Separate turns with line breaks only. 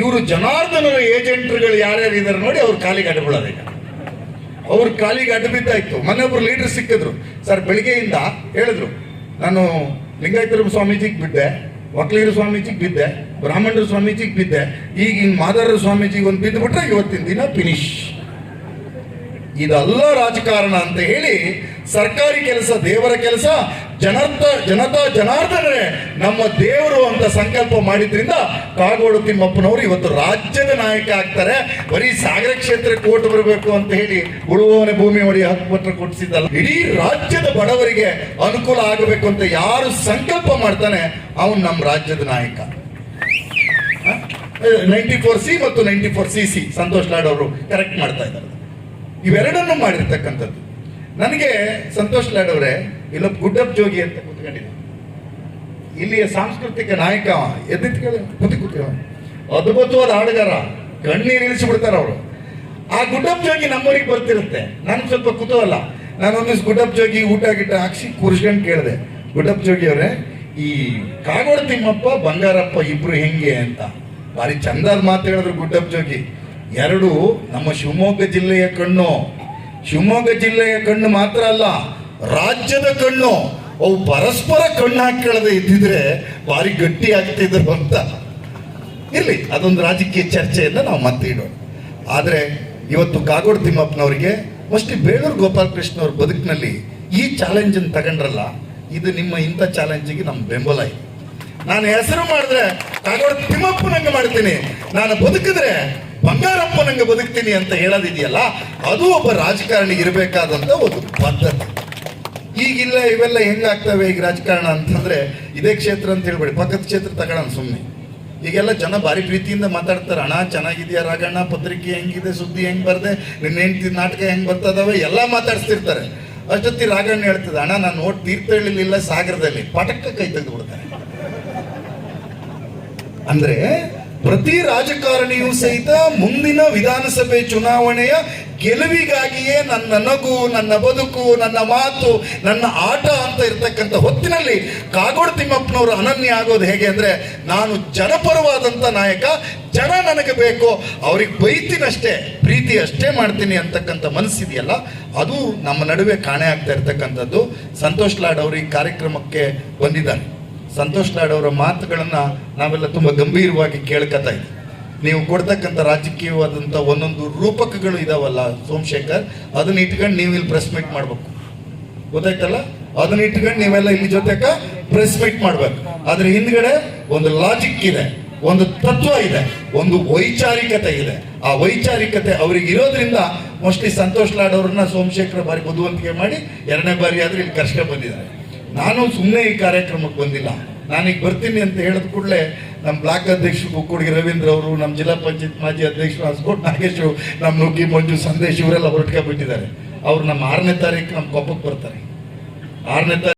ಇವರು ಜನಾರ್ದನರ ಏಜೆಂಟ್ರುಗಳು ಯಾರ್ಯಾರು ಇದಾರೆ ನೋಡಿ ಅವ್ರ ಕಾಲಿಗೆ ಅಡ್ಬಿಡೋದೀಗ ಅವ್ರ ಕಾಲಿಗೆ ಅಡ್ಡ ಬಿದ್ದಾಯ್ತು. ಮೊನ್ನೆ ಒಬ್ರು ಲೀಡರ್ ಸಿಕ್ಕಿದ್ರು. ಸರ್, ಬೆಳಿಗ್ಗೆಯಿಂದ ಹೇಳಿದ್ರು. ನಾನು ಲಿಂಗಾಯತರ ಸ್ವಾಮೀಜಿಗೆ ಬಿದ್ದೆ ವಕೀಲರ ಸ್ವಾಮೀಜಿಗೆ ಬಿದ್ದೆ, ಬ್ರಾಹ್ಮಣರ ಸ್ವಾಮೀಜಿಗೆ ಬಿದ್ದೆ ಈಗ ಇನ್ ಮಾದಾರರ ಸ್ವಾಮೀಜಿಗೆ ಒಂದು ಬಿದ್ದುಬಿಟ್ರೆ ಇವತ್ತಿನ ದಿನ ಫಿನಿಶ್ ಇದೆಲ್ಲ ರಾಜಕಾರಣ ಅಂತ ಹೇಳಿ ಸರ್ಕಾರಿ ಕೆಲಸ, ದೇವರ ಕೆಲಸ ಜನತ ಜನತಾ ಜನಾರ್ದನರೇ ನಮ್ಮ ದೇವರು ಅಂತ ಸಂಕಲ್ಪ ಮಾಡಿದ್ರಿಂದ ಕಾಗೋಡು ತಿಮ್ಮಪ್ಪನವರು ಇವತ್ತು ರಾಜ್ಯದ ನಾಯಕ ಆಗ್ತಾರೆ. ಬರೀ ಸಾಗರ ಕ್ಷೇತ್ರಕ್ಕೆ ಕೋಟ್ ಬರಬೇಕು ಅಂತ ಹೇಳಿ ಉಳುವವನ ಭೂಮಿ ಒಡೆಯ ಹಕ್ಕುಪತ್ರ ಕೊಡಿಸಿದ್ದಲ್ಲ. ಇಡೀ ರಾಜ್ಯದ ಬಡವರಿಗೆ ಅನುಕೂಲ ಆಗಬೇಕು ಅಂತ ಯಾರು ಸಂಕಲ್ಪ ಮಾಡ್ತಾನೆ, ಅವನು ನಮ್ಮ ರಾಜ್ಯದ ನಾಯಕ. ನೈಂಟಿ ಫೋರ್ ಸಿ ಮತ್ತು ninety four C C Santosh Lad ಅವರು ಕರೆಕ್ಟ್ ಮಾಡ್ತಾ ಇದ್ದಾರೆ. ಇವೆರಡನ್ನು ಮಾಡಿರ್ತಕ್ಕಂಥದ್ದು. ನನಗೆ ಸಂತೋಷ್ ಲಾಡ್ ಅವರೇ ಇಲ್ಲೊಬ್ಬ ಗುಡ್ಡಪ್ಪ ಜೋಗಿ ಅಂತ ಕೂತ್ಕೊಂಡಿದ್ದ. ಇಲ್ಲಿಯ ಸಾಂಸ್ಕೃತಿಕ ನಾಯಕ. ಎದ್ದಿತ್ ಕೂತಿ ಅದ್ಭುತವಾದ ಹಾಡುಗಾರ, ಕಣ್ಣೀರು ಇಳಿಸಿಬಿಡ್ತಾರೆ ಅವರು. ಆ ಗುಡ್ಡಪ್ಪ ಜೋಗಿ ನಮ್ಮೂರಿಗೆ ಬರ್ತಿರುತ್ತೆ. ನನ್ಗೆ ಸ್ವಲ್ಪ ಕುತೂಹಲ. ನಾನು ಒಂದಿವ್ಸ ಗುಡ್ಡಪ್ಪ ಜೋಗಿ ಊಟ ಗಿಟ್ಟ ಹಾಕ್ಸಿ ಕೂರಿಸ್ಕೊಂಡು ಕೇಳಿದೆ. ಗುಡ್ಡಪ್ಪ ಜೋಗಿ ಅವರೇ, ಈ ಕಾಗೋಡ ತಿಮ್ಮಪ್ಪ, ಬಂಗಾರಪ್ಪ ಇಬ್ರು ಹೆಂಗೆ ಅಂತ. ಭಾರಿ ಚಂದಾದ ಮಾತು ಹೇಳಿದ್ರು ಗುಡ್ಡಪ್ಪ ಜೋಗಿ. ಎರಡು ನಮ್ಮ ಶಿವಮೊಗ್ಗ ಜಿಲ್ಲೆಯ ಕಣ್ಣು. ಶಿವಮೊಗ್ಗ ಜಿಲ್ಲೆಯ ಕಣ್ಣು ಮಾತ್ರ ಅಲ್ಲ ರಾಜ್ಯದ ಕಣ್ಣು, ಅವು ಪರಸ್ಪರ ಕಣ್ಣು ಕೇಳದೆ ಇದ್ದಿದ್ರೆ ಭಾರಿ ಗಟ್ಟಿ ಆಗ್ತಿದ್ರು ಅಂತ. ಇರ್ಲಿ, ಅದೊಂದು ರಾಜಕೀಯ ಚರ್ಚೆಯನ್ನ ನಾವು ಮತ್ತೆ ಇಡೋಣ. ಆದರೆ ಇವತ್ತು ಕಾಗೋಡು ತಿಮ್ಮಪ್ಪನವರಿಗೆ, ಮೋಸ್ಟ್ಲಿ ಬೇಳೂರು ಗೋಪಾಲಕೃಷ್ಣ ಅವ್ರ ಬದುಕಿನಲ್ಲಿ ಈ ಚಾಲೆಂಜನ್ನು ತಗೊಂಡ್ರಲ್ಲ, ಇದು ನಿಮ್ಮ ಇಂಥ ಚಾಲೆಂಜಿಗೆ ನಮ್ಮ ಬೆಂಬಲ ಇದೆ. ನಾನು ಹೆಸರು ಮಾಡಿದ್ರೆ ಕಾಗೋಡು ತಿಮ್ಮಪ್ಪನಂಗೆ ಮಾಡ್ತೀನಿ. ನಾನು ಬದುಕಿದ್ರೆ ಬಂಗಾರಪ್ಪನಂಗೆ ಬದುಕ್ತೀನಿ ಅಂತ ಹೇಳೋದಿದೆಯಲ್ಲ, ಅದು ಒಬ್ಬ ರಾಜಕಾರಣಿ ಇರಬೇಕಾದಂತ ಒಂದು ಪದ್ಧತಿ. ಈಗಿಲ್ಲ, ಇವೆಲ್ಲ ಹೆಂಗಾಗ್ತವೆ ಈಗ ರಾಜಕಾರಣ ಅಂತಂದ್ರೆ ಇದೇ ಕ್ಷೇತ್ರ ಅಂತ ಹೇಳ್ಬೇಡಿ. ಪಕ್ಕದ ಕ್ಷೇತ್ರ ತಗೊಳ್ಳೋಣ ಸುಮ್ಮನೆ ಈಗೆಲ್ಲ ಜನ ಭಾರಿ ಪ್ರೀತಿಯಿಂದ ಮಾತಾಡ್ತಾರೆ. ಅಣ್ಣ, ಚೆನ್ನಾಗಿದೆಯಾ ರಾಗಣ್ಣ? ಪತ್ರಿಕೆ ಹೆಂಗಿದೆ? ಸುದ್ದಿ ಹೆಂಗ್ ಬರ್ದೆ? ನಿನ್ನ ಹೆಂಡ್ತಿ ನಾಟಕ ಹೆಂಗ್ ಬರ್ತದವೆ? ಎಲ್ಲ ಮಾತಾಡ್ಸ್ತಿರ್ತಾರೆ. ಅಷ್ಟೊತ್ತಿ ರಾಗಣ್ಣ ಹೇಳ್ತದೆ ಅಣ್ಣ, ನಾನು ನೋಟ್ ತೀರ್ಥಹಳ್ಳಿಲಿಲ್ಲ ಸಾಗರದಲ್ಲಿ. ಪಟಕ್ಕ ಕೈ ತೆಗೆದು ಬಿಡ್ತಾರೆ ಅಂದ್ರೆ ಪ್ರತಿ ರಾಜಕಾರಣಿಯೂ ಸಹಿತ ಮುಂದಿನ ವಿಧಾನಸಭೆ ಚುನಾವಣೆಯ ಗೆಲುವಿಗಾಗಿಯೇ ನನ್ನ ನಗು, ನನ್ನ ಬದುಕು, ನನ್ನ ಮಾತು, ನನ್ನ ಆಟ ಅಂತ ಇರ್ತಕ್ಕಂಥ ಹೊತ್ತಿನಲ್ಲಿ ಕಾಗೋಡು ತಿಮ್ಮಪ್ಪನವರು ಅನನ್ಯ ಆಗೋದು ಹೇಗೆ ಅಂದರೆ, ನಾನು ಜನಪರವಾದಂಥ ನಾಯಕ, ಜನ ನನಗೆ ಬೇಕು, ಅವ್ರಿಗೆ ಬೈತೀನಷ್ಟೇ ಪ್ರೀತಿ ಅಷ್ಟೇ ಮಾಡ್ತೀನಿ ಅಂತಕ್ಕಂಥ ಮನಸ್ಸಿದೆಯಲ್ಲ, ಅದು ನಮ್ಮ ನಡುವೆ ಕಾಣೆ ಆಗ್ತಾ ಇರ್ತಕ್ಕಂಥದ್ದು. ಸಂತೋಷ್ ಲಾಡ್ ಅವರು ಈ ಕಾರ್ಯಕ್ರಮಕ್ಕೆ ಬಂದಿದ್ದಾರೆ. ಸಂತೋಷ್ ಲಾಡ್ ಅವರ ಮಾತುಗಳನ್ನು ನಾವೆಲ್ಲ ತುಂಬ ಗಂಭೀರವಾಗಿ ಕೇಳ್ಕೊತಾ ಇದ್ದೀವಿ. ನೀವು ಕೊಡ್ತಕ್ಕಂಥ ರಾಜಕೀಯವಾದಂಥ ಒಂದೊಂದು ರೂಪಕಗಳು ಇದಾವಲ್ಲ ಸೋಮಶೇಖರ್, ಅದನ್ನ ಇಟ್ಕೊಂಡು ನೀವು ಇಲ್ಲಿ ಪ್ರೆಸ್ ಮೀಟ್ ಮಾಡ್ಬೇಕು. ಗೊತ್ತಾಯ್ತಲ್ಲ? ಅದನ್ನ ಇಟ್ಕೊಂಡು ನೀವೆಲ್ಲ ಇಲ್ಲಿ ಜೊತೆಗ ಪ್ರೆಸ್ ಮೀಟ್ ಮಾಡ್ಬೇಕು. ಅದ್ರ ಹಿಂದ್ಗಡೆ ಒಂದು ಲಾಜಿಕ್ ಇದೆ, ಒಂದು ತತ್ವ ಇದೆ, ಒಂದು ವೈಚಾರಿಕತೆ ಇದೆ. ಆ ವೈಚಾರಿಕತೆ ಅವ್ರಿಗೆ ಇರೋದ್ರಿಂದ ಮೋಸ್ಟ್ಲಿ ಸಂತೋಷ್ ಲಾಡ್ ಅವ್ರನ್ನ ಸೋಮಶೇಖರ್ ಬಾರಿ ಬುದ್ಧಿವಂತಿಕೆ ಮಾಡಿ ಎರಡನೇ ಬಾರಿ ಆದ್ರೆ ಇಲ್ಲಿ ಕಷ್ಟ ಬಂದಿದ್ದಾರೆ. ನಾನು ಸುಮ್ಮನೆ ಈ ಕಾರ್ಯಕ್ರಮಕ್ಕೆ ಬಂದಿಲ್ಲ. ನಾನೀಗ ಬರ್ತೀನಿ ಅಂತ ಹೇಳಿದ ಕೂಡಲೇ ನಮ್ಮ ಬ್ಲಾಕ್ ಅಧ್ಯಕ್ಷರು ಕುಕ್ಕುಡಿಗೆ ರವೀಂದ್ರ ಅವರು, ನಮ್ಮ ಜಿಲ್ಲಾ ಪಂಚಾಯತ್ ಮಾಜಿ ಅಧ್ಯಕ್ಷರು ಹಸ್ಕೋಟ್ ನಾಗೇಶ್, ನಮ್ಮ ನುಗ್ಗಿ ಮಂಜು ಸಂದೇಶ್ ಇವರೆಲ್ಲ ಹೊರಟ್ಕೊಂಡ್ಬಿಟ್ಟಿದ್ದಾರೆ ಅವ್ರು ನಮ್ಮ ಆರನೇ ತಾರೀಕು ನಮ್ಮ ಕೊಪ್ಪಕ್ಕೆ ಬರ್ತಾರೆ. ಆರನೇ